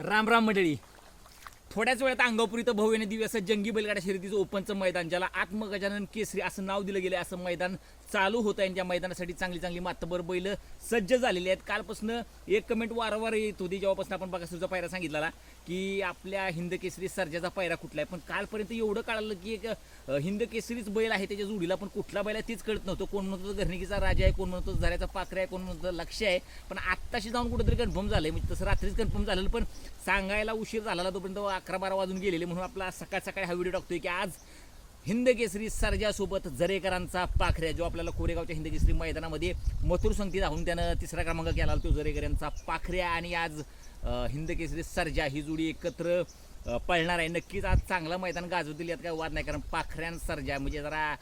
राम राम मंडळी. थोड्याच वेळात अंगापूर इथं भव्य दिव्य असं जंगी बैलगाडा शर्यतीचं ओपनचं मैदान ज्याला आत्मगजानन केसरी असं नाव दिलं गेलं असं मैदान चालू होतं आणि त्या मैदानासाठी चांगली चांगली मातबर बैल सज्ज झालेली आहेत. कालपासून एक कमेंट वारंवार येत होती जेव्हापासून आपण बघा पायरा सांगितला की आपल्या हिंद केसरी सर्जाचा पायरा कुठला आहे? पण कालपर्यंत एवढं कळालं की एक हिंद केसरीच बैल आहे त्याच्या जोडीला पण कुठला बैल आहे तेच कळत नव्हतं. कोण म्हणतो घरणिकीचा राजा आहे कोण म्हणतो झऱ्याचा पाखरा आहे कोण म्हणतो लक्ष आहे. पण आत्ताशी जाऊन कुठेतरी कन्फर्म झालंय. म्हणजे तसं रात्रीच कन्फर्म झालेलं पण सांगायला उशीर झाला तोपर्यंत अकरा बारा वाजून गेलेले म्हणून आपला सकाळ सकाळी हा व्हिडिओ टाकतोय की आज हिंद केसरी जरेकरांचा पाखऱ्या जो आपल्याला कोरेगावच्या हिंद केसरी मैदानामध्ये मथुर संगती धावून त्यानं तिसरा क्रमांक केला तो जरेकर यांचा पाखऱ्या. आणि आज हिंदकेसरी हिंद केसरी ही जोडी एकत्र पळणार आहे. नक्कीच आज चांगलं मैदान गाजू दिली यात काय वाद नाही. कारण पाखऱ्यान म्हणजे जरा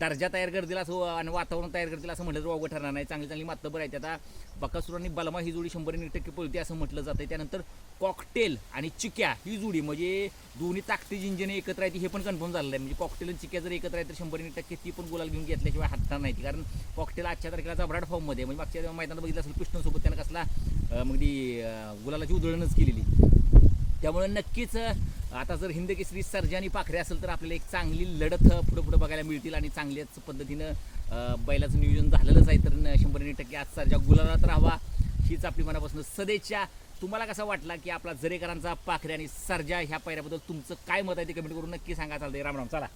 दर्जा तयार करतील असं आणि वातावरण तयार करतील असं म्हटलं तर वावगं ठरणार नाही. चांगली चांगली मातबर आहेत. आता बकासूर आणि बलमा ही जोडी शंभर टक्के पळते असं म्हटलं जातं त्यानंतर कॉकटेल आणि चिक्या ही जोडी म्हणजे दोन्ही ताकदी जिंजने एकत्र आहे हे पण कन्फर्म झालेलं आहे. म्हणजे कॉकटेल आणि चिक्या जर एकत्र आहे तर शंभर टक्के ती पण गुलाल घेऊन घेतल्याशिवाय हटणार नाही ती. कारण कॉकटेल आजच्या तारखेला जबराट फॉर्ममध्ये म्हणजे मागच्या मैदानात बघितलं असेल कृष्णसोबत त्यानं कसला मग ती गुलालाची उधळणच केलेली. त्यामुळे नक्कीच आता जर हिंद केसरी सर्जानी पाखरे असेल तर आपल्याला एक चांगली लढत पुढं पुढे पुढे बघायला मिळतील आणि चांगल्याच पद्धतीनं बैलाचं नियोजन झालेलंच आहे. तर शंभर टक्के आज सर्जा गुलालात राहावा हीच आपली मनापासून सदेच्छा. तुम्हाला कसा वाटला की आपला जरेकरांचा पाखरे आणि सर्जा ह्या पायऱ्याबद्दल तुमचं काय मत आहे ते कमेंट करून नक्की सांगा. चालते राम राम. चला.